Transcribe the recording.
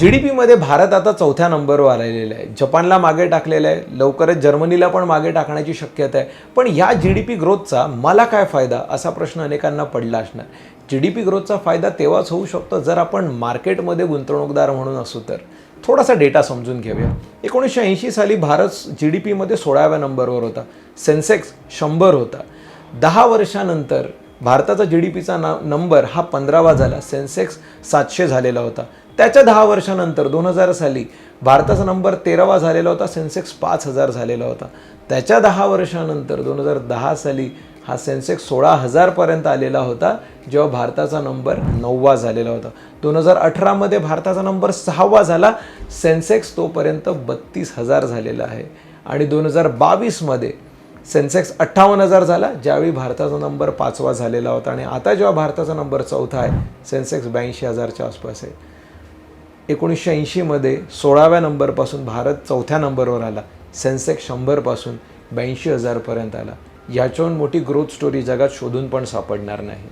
G D पीमध्ये भारत आता चौथ्या नंबरवर आलेला आहे. जपानला मागे टाकलेलं आहे. लवकरच जर्मनीला पण मागे टाकण्याची शक्यता आहे. पण या जी डी पी ग्रोथचा मला काय फायदा असा प्रश्न अनेकांना पडला असणार. जी डी पी ग्रोथचा फायदा तेव्हाच होऊ शकतो जर आपण मार्केटमध्ये गुंतवणूकदार म्हणून असू तर. थोडासा डेटा समजून घेऊया. एकोणीसशे ऐंशी साली भारत जी डी पीमध्ये सोळाव्या नंबरवर होता. सेन्सेक्स शंभर होता. दहा वर्षानंतर भारताचा जी डी पीचा ना नंबर हा पंधरावा झाला. सेन्सेक्स सातशे झालेला होता. त्याच्या दहा वर्षानंतर दोन हजार साली भारताचा नंबर तेरावा झालेला होता सेन्सेक्स पाच हजार झालेला होता. त्याच्या दहा वर्षानंतर दोन हजार दहा साली हा सेन्सेक्स सोळा हजारपर्यंत आलेला होता जेव्हा भारताचा नंबर नववा झालेला होता. दोन हजार अठरामध्ये भारताचा नंबर सहावा झाला सेन्सेक्स तोपर्यंत बत्तीस हजार झालेला आहे. आणि दोन हजार बावीसमध्ये सेन्सेक्स अठ्ठावन्न हजार झाला ज्यावेळी भारताचा नंबर पाचवा झालेला होता. आणि आता जेव्हा भारताचा नंबर चौथा आहे सेन्सेक्स ब्याऐंशी हजारच्या आसपास आहे. एकोणीसशे ऐंशीमध्ये सोळाव्या नंबरपासून भारत चौथ्या नंबरवर आला. सेन्सेक्स शंभरपासून ब्याऐंशी हजारपर्यंत आला. याच्याहून मोठी ग्रोथ स्टोरी जगात शोधून पण सापडणार नाही.